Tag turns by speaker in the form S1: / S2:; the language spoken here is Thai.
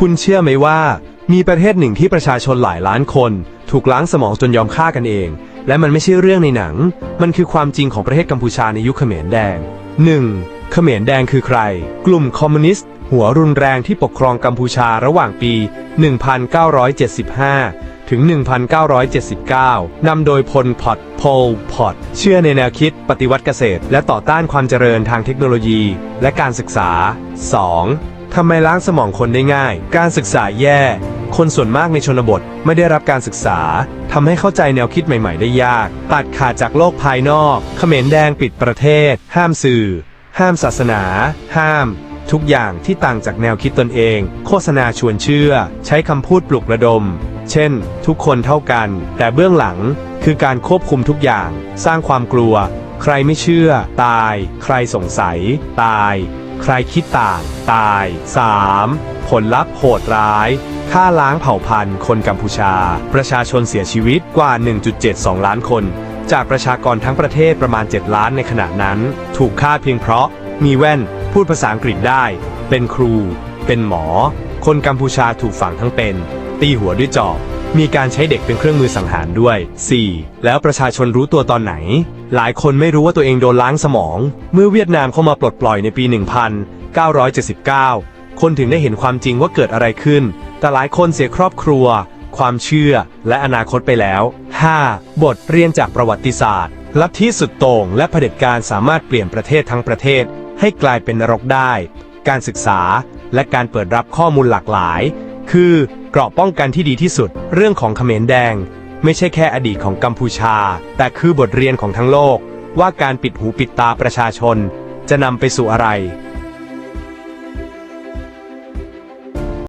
S1: คุณเชื่อไหมว่ามีประเทศหนึ่งที่ประชาชนหลายล้านคน ถูกล้างสมองจนยอมฆ่ากันเอง และมันไม่ใช่เรื่องในหนัง มันคือความจริงของประเทศกัมพูชาในยุคเขมรแดง 1. เขมรแดงคือใคร กลุ่มคอมมิวนิสต์ หัวรุนแรงที่ปกครองกัมพูชาระหว่างปี 1975 ถึง 1979 นำโดยพลพอตโพลพอตเชื่อในแนวคิดปฏิวัติเกษตร และต่อต้านความเจริญทางเทคโนโลยี และการศึกษา 2. ทำไมล้างสมองคนได้ง่าย การศึกษาแย่ คนส่วนมากในชนบทไม่ได้รับการศึกษา ทำให้เข้าใจแนวคิดใหม่ ๆ ได้ยาก ตัดขาดจากโลกภายนอกเขมรแดงปิดประเทศ ห้ามสื่อ ห้ามศาสนา ห้ามทุกอย่างที่ต่างจากแนวคิดตนเอง โฆษณาชวนเชื่อ ใช้คำพูดปลุกระดม เช่น ทุกคนเท่ากัน แต่เบื้องหลังคือการควบคุมทุกอย่าง สร้างความกลัว ใครไม่เชื่อ ตาย ใครสงสัย ตาย ใครคิดต่างตาย 3. ผลลัพธ์โหดร้ายฆ่าล้างเผ่าพันธุ์คนกัมพูชา ประชาชนเสียชีวิตกว่า 1.72 ล้านคน จากประชากรทั้งประเทศประมาณ 7 ล้านในขณะนั้น ถูกฆ่าเพียงเพราะ มีแว่น พูดภาษาอังกฤษได้ เป็นครู เป็นหมอ คนกัมพูชาถูกฝังทั้งเป็น ตีหัวด้วยจอบ มีการใช้เด็กเป็นเครื่องมือสังหารด้วย 4. แล้วประชาชนรู้ตัวตอนไหน หลายคนไม่รู้ว่าตัวเองโดนล้างสมอง เมื่อเวียดนามเข้ามาปลดปล่อยในปี 1979 คนถึงได้เห็นความจริงว่าเกิดอะไรขึ้น แต่หลายคนเสียครอบครัว ความเชื่อ และอนาคตไปแล้ว 5. บทเรียนจากประวัติศาสตร์ ลัทธิสุดโต่งและเผด็จการสามารถเปลี่ยนประเทศทั้งประเทศ ให้กลายเป็นนรกได้ การศึกษาและการเปิดรับข้อมูลหลากหลาย คือเกราะป้องกันที่ดีที่สุด เรื่องของเขมรแดง ไม่ใช่แค่อดีตของกัมพูชา แต่คือบทเรียนของทั้งโลก ว่าการปิดหูปิดตาประชาชน จะนำไปสู่อะไร